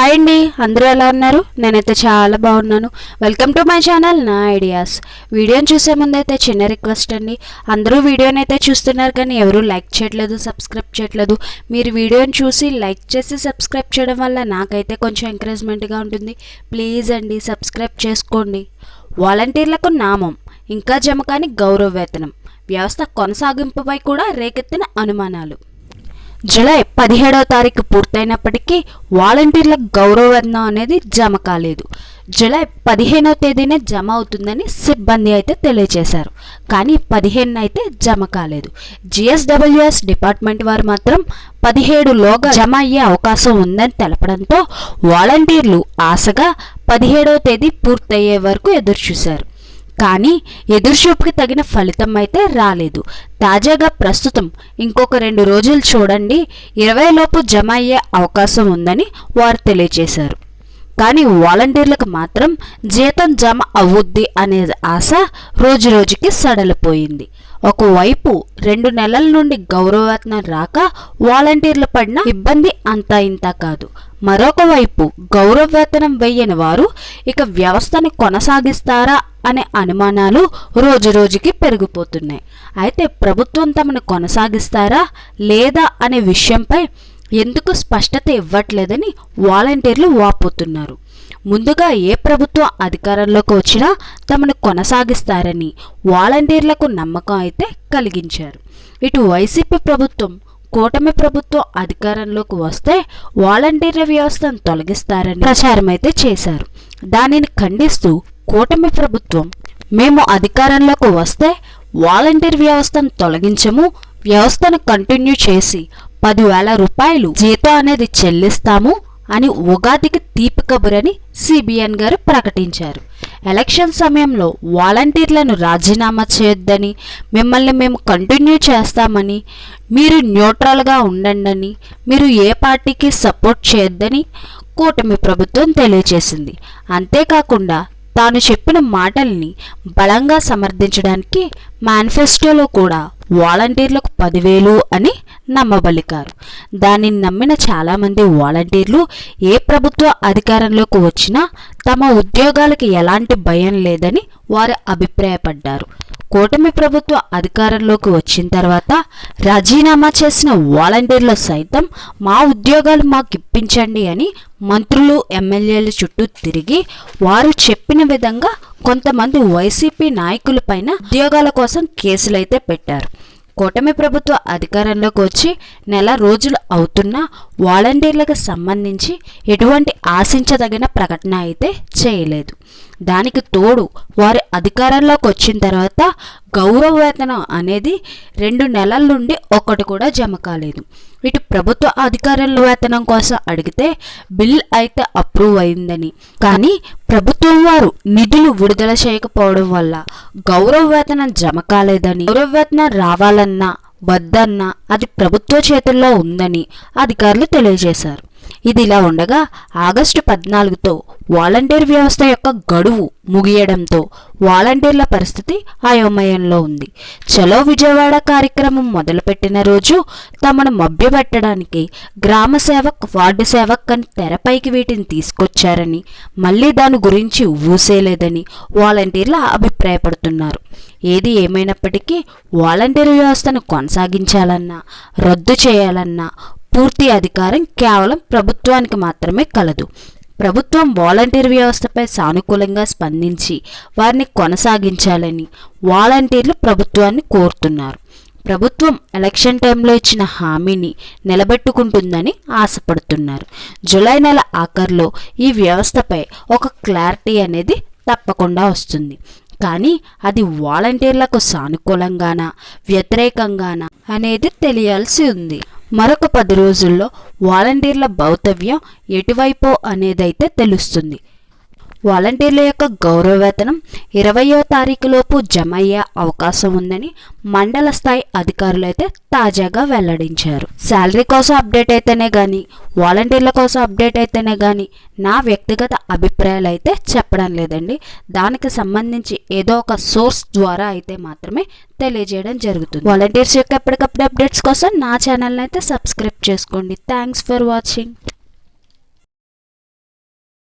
Hi అండి అందరూ ఎలా ఉన్నారు? నేనైతే చాలా బాగున్నాను. వెల్కమ్ టు మై ఛానల్ నా ఐడియాస్ వీడియోని చూసే ముందు అయితే చిన్న రిక్వెస్ట్ అండి. అందరూ వీడియోని అయితే చూస్తున్నారు కానీ ఎవరూ లైక్ చేయట్లేదు సబ్స్క్రైబ్ చేయట్లేదు. మీరు వీడియోని చూసి లైక్ చేసి సబ్స్క్రైబ్ చేయడం వల్ల నాకైతే కొంచెం ఎంకరేజ్మెంట్గా ఉంటుంది. ప్లీజ్ అండి సబ్స్క్రైబ్ చేసుకోండి. వాలంటీర్లకు నామం ఇంకా జమ కాని గౌరవ వేతనం. వ్యవస్థ కొనసాగింపుపై కూడా రేకెత్తిన అనుమానాలు. జూలై పదిహేడవ తారీఖు పూర్తయినప్పటికీ వాలంటీర్ల గౌరవవేతనం అనేది జమ కాలేదు. జూలై పదిహేనవ తేదీనే జమ అవుతుందని సిబ్బంది అయితే తెలియజేశారు. కానీ పదిహేను అయితే జమ కాలేదు. జిఎస్డబ్ల్యూఎస్ డిపార్ట్మెంట్ వారు మాత్రం పదిహేడులోగా జమ అయ్యే అవకాశం ఉందని తెలపడంతో వాలంటీర్లు ఆశగా పదిహేడవ తేదీ పూర్తయ్యే వరకు ఎదురుచూశారు. కానీ ఎదురుచూపుకి తగిన ఫలితం అయితే రాలేదు. తాజాగా ప్రస్తుతం ఇంకొక రెండు రోజులు చూడండి ఇరవై లోపు జమ అయ్యే అవకాశం ఉందని వారు తెలియజేశారు. కానీ వాలంటీర్లకు మాత్రం జీతం జమ అవుద్ది అనే ఆశ రోజురోజుకి సడలిపోయింది. ఒకవైపు రెండు నెలల నుండి గౌరవవేతనం రాక వాలంటీర్లు పడిన ఇబ్బంది అంతా ఇంత కాదు. మరొక వైపు వేయని వారు ఇక వ్యవస్థను కొనసాగిస్తారా అనే అనుమానాలు రోజు రోజుకి పెరిగిపోతున్నాయి. అయితే ప్రభుత్వం తమను కొనసాగిస్తారా లేదా అనే విషయంపై ఎందుకు స్పష్టత ఇవ్వట్లేదని వాలంటీర్లు వాపోతున్నారు. ముందుగా ఏ ప్రభుత్వం అధికారంలోకి వచ్చినా తమను కొనసాగిస్తారని వాలంటీర్లకు నమ్మకం అయితే కలిగించారు. ఇటు వైసీపీ ప్రభుత్వం కూటమి ప్రభుత్వం అధికారంలోకి వస్తే వాలంటీర్ల వ్యవస్థను తొలగిస్తారని ప్రచారం అయితే చేశారు. దానిని ఖండిస్తూ కూటమి ప్రభుత్వం మేము అధికారంలోకి వస్తే వాలంటీర్ వ్యవస్థను తొలగించము వ్యవస్థను కంటిన్యూ చేసి పదివేల రూపాయలు జీతం అనేది చెల్లిస్తాము అని ఉగాదికి తీపి కబురని సిబిఎన్ గారు ప్రకటించారు. ఎలక్షన్ సమయంలో వాలంటీర్లను రాజీనామా చేయొద్దని మిమ్మల్ని మేము కంటిన్యూ చేస్తామని మీరు న్యూట్రల్గా ఉండండి మీరు ఏ పార్టీకి సపోర్ట్ చేయొద్దని కూటమి ప్రభుత్వం తెలియజేసింది. అంతేకాకుండా తాను చెప్పిన మాటల్ని బలంగా సమర్థించడానికి మేనిఫెస్టోలో కూడా వాలంటీర్లకు పదివేలు అని నమ్మబలికారు. దానిని నమ్మిన చాలామంది వాలంటీర్లు ఏ ప్రభుత్వ అధికారంలోకి వచ్చినా తమ ఉద్యోగాలకు ఎలాంటి భయం లేదని వారు అభిప్రాయపడ్డారు. కూటమి ప్రభుత్వ అధికారంలోకి వచ్చిన తర్వాత రాజీనామా చేసిన వాలంటీర్లు సైతం మా ఉద్యోగాలు మాకు ఇప్పించండి అని మంత్రులు ఎమ్మెల్యేల చుట్టూ తిరిగి వారు చెప్పిన విధంగా కొంతమంది వైసీపీ నాయకులపైన ఉద్యోగాల కోసం కేసులైతే పెట్టారు. కూటమి ప్రభుత్వ అధికారంలోకి వచ్చి నెల రోజులు అవుతున్నా వాలంటీర్లకు సంబంధించి ఎటువంటి ఆశించదగిన ప్రకటన అయితే చేయలేదు. దానికి తోడు వారి అధికారంలోకి వచ్చిన తర్వాత గౌరవ వేతనం అనేది రెండు నెలల నుండి ఒక్కటి కూడా జమ కాలేదు. ఇటు ప్రభుత్వ అధికారుల వేతనం కోసం అడిగితే బిల్ అయితే అప్రూవ్ అయిందని. కానీ ప్రభుత్వం వారు నిధులు విడుదల చేయకపోవడం వల్ల గౌరవ వేతనం జమ కాలేదని గౌరవ వేతనం రావాలన్నా వద్దన్నా అది ప్రభుత్వ చేతుల్లో ఉందని అధికారులు తెలియజేశారు. ఇది ఇలా ఉండగా ఆగస్టు పద్నాలుగుతో వాలంటీర్ వ్యవస్థ యొక్క గడువు ముగియడంతో వాలంటీర్ల పరిస్థితి అయోమయంలో ఉంది. చలో విజయవాడ కార్యక్రమం మొదలుపెట్టిన రోజు తమను మభ్యపెట్టడానికి గ్రామ సేవక్ వార్డు సేవక్ అని తెరపైకి వీటిని తీసుకొచ్చారని మళ్ళీ దాని గురించి ఊసేలేదని వాలంటీర్లు అభిప్రాయపడుతున్నారు. ఏది ఏమైనప్పటికీ వాలంటీర్ వ్యవస్థను కొనసాగించాలన్నా రద్దు చేయాలన్నా పూర్తి అధికారం కేవలం ప్రభుత్వానికి మాత్రమే కలదు. ప్రభుత్వం వాలంటీర్ వ్యవస్థపై సానుకూలంగా స్పందించి వారిని కొనసాగించాలని వాలంటీర్లు ప్రభుత్వాన్ని కోరుతున్నారు. ప్రభుత్వం ఎలక్షన్ టైంలో ఇచ్చిన హామీని నిలబెట్టుకుంటుందని ఆశపడుతున్నారు. జూలై నెల ఆఖరిలో ఈ వ్యవస్థపై ఒక క్లారిటీ అనేది తప్పకుండా వస్తుంది. కానీ అది వాలంటీర్లకు సానుకూలంగానా వ్యతిరేకంగానా అనేది తెలియాల్సి ఉంది. మరొక పది రోజుల్లో వాలంటీర్ల భౌతవ్యం ఎటువైపో అనేదైతే తెలుస్తుంది. వాలంటీర్ల యొక్క గౌరవ వేతనం ఇరవయో తారీఖులోపు జమ అయ్యే అవకాశం ఉందని మండల స్థాయి అధికారులు అయితే తాజాగా వెల్లడించారు. శాలరీ కోసం అప్డేట్ అయితేనే కానీ వాలంటీర్ల కోసం అప్డేట్ అయితేనే కానీ నా వ్యక్తిగత అభిప్రాయాలు అయితే చెప్పడం లేదండి. దానికి సంబంధించి ఏదో ఒక సోర్స్ ద్వారా అయితే మాత్రమే తెలియజేయడం జరుగుతుంది. వాలంటీర్స్ యొక్క ఎప్పటికప్పుడు అప్డేట్స్ కోసం నా ఛానల్ని అయితే సబ్స్క్రైబ్ చేసుకోండి. Thanks for watching.